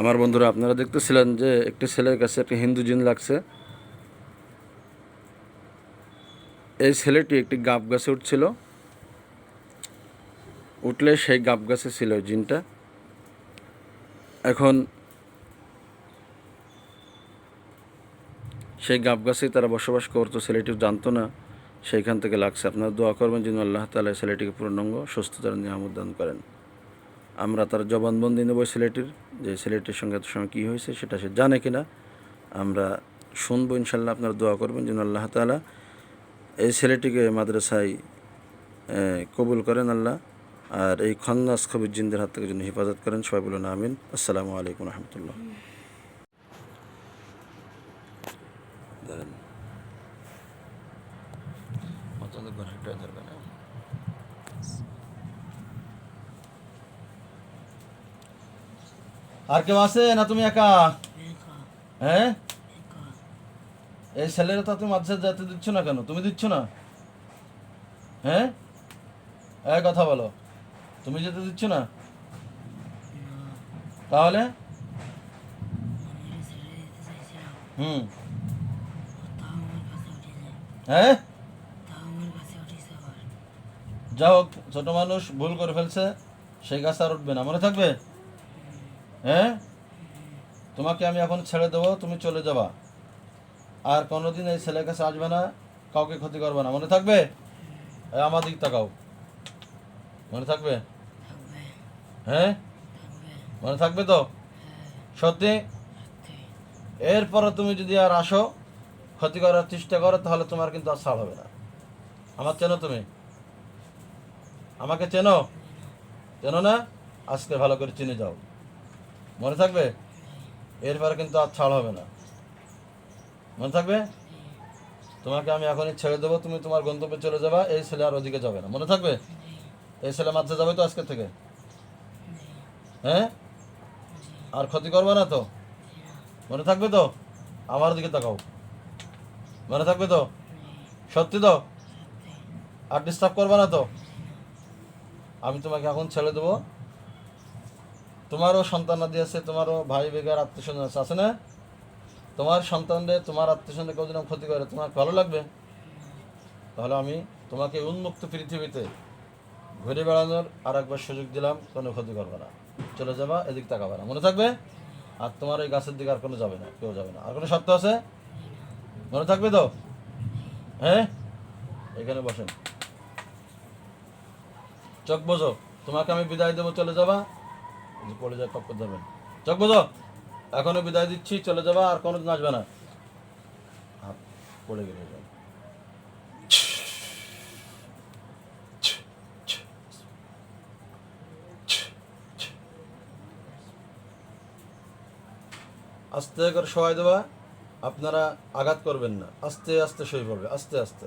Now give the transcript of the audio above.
আমার বন্ধুরা, আপনারা দেখতেছিলেন যে একটি ছেলের কাছে একটি হিন্দু জিন লাগছে। এই ছেলেটি একটি গাব গাছে উঠছিল। উঠলে সেই গাব গাছে ছিল জিনটা। এখন সেই গাব গাছেই তারা বসবাস করতো, ছেলেটি জানতো না সেইখান থেকে লাগছে। আপনারা দোয়া করবেন যেন আল্লাহ তালা ছেলেটিকে পূর্ণাঙ্গ, সুস্থতার নিয়ামত দান করেন। আমরা তার জবানবন্দি নেব ছেলেটির, যে ছেলেটির সঙ্গে এত সময় কী হয়েছে সেটা সে জানে কিনা। আমরা শুনব ইনশাল্লাহ আপনারা দোয়া করবেন যেন আল্লাহ তালা এই ছেলেটিকে মাদ্রাসায় কবুল করেন আল্লাহ। আর এই খন্নাস খবির জিনদের হাত থেকে যেন হেফাজত করেন। সবাই বলুন আমিন। আসসালামু আলাইকুম রহমতুল্লাহ। ঘরে একটা ধরবে না আর কেউ আছে না তুমি একা? হ্যাঁ এই ছেলেরা তো তুমি মাদ্রাসা যেতে দিচ্ছ না কেন? তুমি দিচ্ছ না? হ্যাঁ এক কথা বলো। তুমি যেতে দিচ্ছ না? তাহলে? হুম। হ্যাঁ যা হোক ছোট মানুষ ভুল করে ফেলছে সেই গাছ আর উঠবে না। মনে থাকবে? হ্যাঁ? তোমাকে আমি এখন ছেড়ে দেবো, তুমি চলে যাবা। আর কোনোদিন এই ছেলের কাছে আসবে না, কাউকে ক্ষতি করবে না। মনে থাকবে? আমার দিক তাকাও। মনে থাকবে? হ্যাঁ? মনে থাকবে তো? সত্যি? এরপরে তুমি যদি আর আসো, ক্ষতি করার চেষ্টা করো, তাহলে তোমার কিন্তু আর ছাড় হবে না। আমার চেনো তুমি? আমাকে চেনো? চেনো না? আজকে ভালো করে চিনে যাও। মনে থাকবে? এরপরে কিন্তু আর ছাড় হবে না। মনে থাকবে? তোমাকে আমি এখনই ছেড়ে দেবো, তুমি তোমার গন্তব্যে চলে যাবা, এই ছেলে আর ওদিকে যাবে না। মনে থাকবে? এই ছেলে মাঝে যাবে তো আজকে থেকে? হ্যাঁ? আর ক্ষতি করবে না তো? মনে থাকবে তো? আমার দিকে তাকাও। মনে থাকবে তো? সত্যি তো? আর ডিস্টার্ব করবে না তো? আমি তোমাকে এখন ছেড়ে দেবো। তোমারও সন্তান আদি আছে, তোমারও ভাই বেগার আত্মীয়স্বজন আছে আছে না? তোমার সন্তানদের তোমার আত্মীয় স্বজনের কেউ যেন ক্ষতি করে, তোমার ভালো লাগবে? তাহলে আমি তোমাকে উন্মুক্ত পৃথিবীতে ঘুরে বেড়ানোর আর একবার সুযোগ দিলাম, কোনো ক্ষতি করবে না। চলে যাবা, এদিক তাকাবে না। মনে থাকবে? আর তোমার ওই গাছের দিকে আর কোনো যাবে না, কেউ যাবে না। আর কোনো শর্ত আছে? মনে থাকবে তো? হ্যাঁ? এখানে বসেন। চোখ বোঝো। তোমাকে আমি বিদায় দেবো, চলে যাবা। পড়ে যায় টপ যাবেন চোখ বোঝো এখনও বিদায় দিচ্ছি, চলে যাবা, আর কোনো দিন আসবে না। হাত পড়ে গেলে আস্তে করে সবাই দেবা, আপনারা আঘাত করবেন না। আস্তে আস্তে সই পড়বে, আস্তে আস্তে।